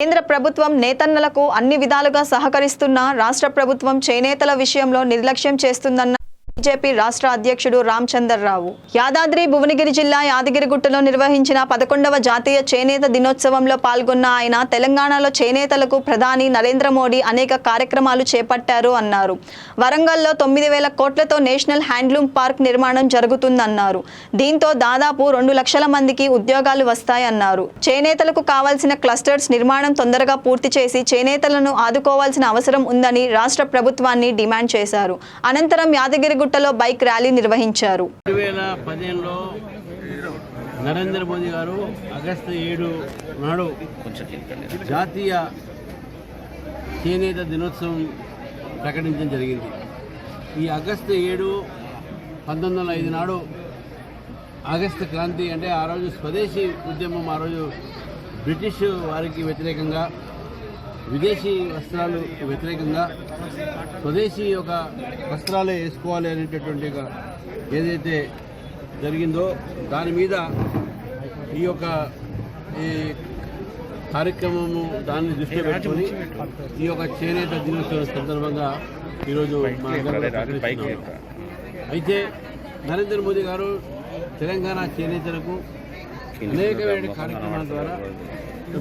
కేంద్ర ప్రభుత్వం నేతన్నలకు అన్ని విధాలుగా సహకరిస్తున్నా రాష్ట్ర ప్రభుత్వం చేనేతల విషయంలో నిర్లక్ష్యం చేస్తుందన్న బీజేపీ రాష్ట్ర అధ్యక్షుడు రామచందర్రావు. యాదాద్రి భువనగిరి జిల్లా యాదగిరిగుట్టలో నిర్వహించిన పదకొండవ జాతీయ చేనేత దినోత్సవంలో పాల్గొన్న ఆయన తెలంగాణలో చేనేతలకు ప్రధాని నరేంద్ర మోడీ అనేక కార్యక్రమాలు చేపట్టారు అన్నారు. వరంగల్లో తొమ్మిది వేల కోట్లతో నేషనల్ హ్యాండ్లూమ్ పార్క్ నిర్మాణం జరుగుతుందన్నారు. దీంతో దాదాపు రెండు లక్షల మందికి ఉద్యోగాలు వస్తాయన్నారు. చేనేతలకు కావాల్సిన క్లస్టర్స్ నిర్మాణం తొందరగా పూర్తి చేసి చేనేతలను ఆదుకోవాల్సిన అవసరం ఉందని రాష్ట్ర ప్రభుత్వాన్ని డిమాండ్ చేశారు. అనంతరం యాదగిరిగుట్టలో బైక్ ర్యాలీ నిర్వహించారు. రెండు వేల పదిహేనులో నరేంద్ర మోదీ గారు ఆగస్టు ఏడు నాడు జాతీయ చేనేత దినోత్సవం ప్రకటించడం జరిగింది. ఈ ఆగస్టు ఏడు పంతొమ్మిది వందల ఐదు నాడు ఆగస్టు క్రాంతి అంటే ఆ రోజు స్వదేశీ ఉద్యమం ఆ రోజు బ్రిటిష్ వారికి వ్యతిరేకంగా విదేశీ వస్త్రాలు వ్యతిరేకంగా స్వదేశీ ఒక వస్త్రాలే వేసుకోవాలి అనేటటువంటి ఏదైతే జరిగిందో దాని మీద ఈ యొక్క ఈ కార్యక్రమము దాన్ని దృష్టిలో పెట్టుకొని ఈ యొక్క చేనేత దినోత్సవం సందర్భంగా ఈరోజు. అయితే నరేంద్ర మోదీ గారు తెలంగాణ చేనేతలకు అనేకమైన కార్యక్రమాల ద్వారా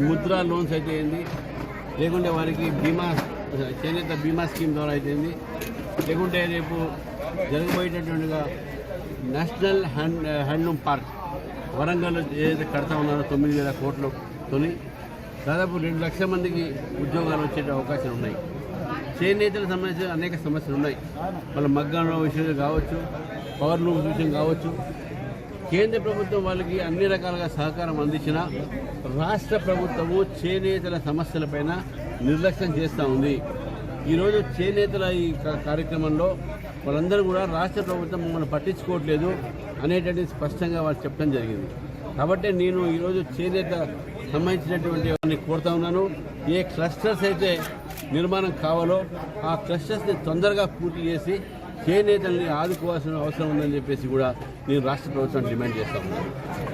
ముద్రా లోన్స్ అయితే ఏంది? లేకుంటే వారికి బీమా చేనేత బీమా స్కీమ్ ద్వారా అయితేంది. లేకుంటే రేపు జరగబోయేటటువంటిగా నేషనల్ హ్యాండ్ హ్యాండ్లూమ్ పార్క్ వరంగల్లో ఏదైతే కడతా ఉన్నారో తొమ్మిది వేల కోట్లతోని దాదాపు రెండు లక్షల మందికి ఉద్యోగాలు వచ్చే అవకాశాలు ఉన్నాయి. చేనేతలకు సంబంధించిన అనేక సమస్యలు ఉన్నాయి. వాళ్ళ మగ్గాల విషయం కావచ్చు పవర్ లూమ్స్ విషయం కావచ్చు కేంద్ర ప్రభుత్వం వాళ్ళకి అన్ని రకాలుగా సహకారం అందించిన రాష్ట్ర ప్రభుత్వము చేనేతల సమస్యలపైన నిర్లక్ష్యం చేస్తూ ఉంది. ఈరోజు చేనేతల ఈ కార్యక్రమంలో వాళ్ళందరూ కూడా రాష్ట్ర ప్రభుత్వం మమ్మల్ని పట్టించుకోవట్లేదు అనేటువంటి స్పష్టంగా వాళ్ళు చెప్పడం జరిగింది. కాబట్టి నేను ఈరోజు చేనేత సంబంధించినటువంటి వారిని కోరుతా ఉన్నాను. ఏ క్లస్టర్స్ అయితే నిర్మాణం కావాలో ఆ క్లస్టర్స్ని తొందరగా పూర్తి చేసి చేనేతల్ని ఆదుకోవాల్సిన అవసరం ఉందని చెప్పేసి కూడా నేను రాష్ట్ర ప్రభుత్వం డిమాండ్ చేస్తా ఉన్నాను.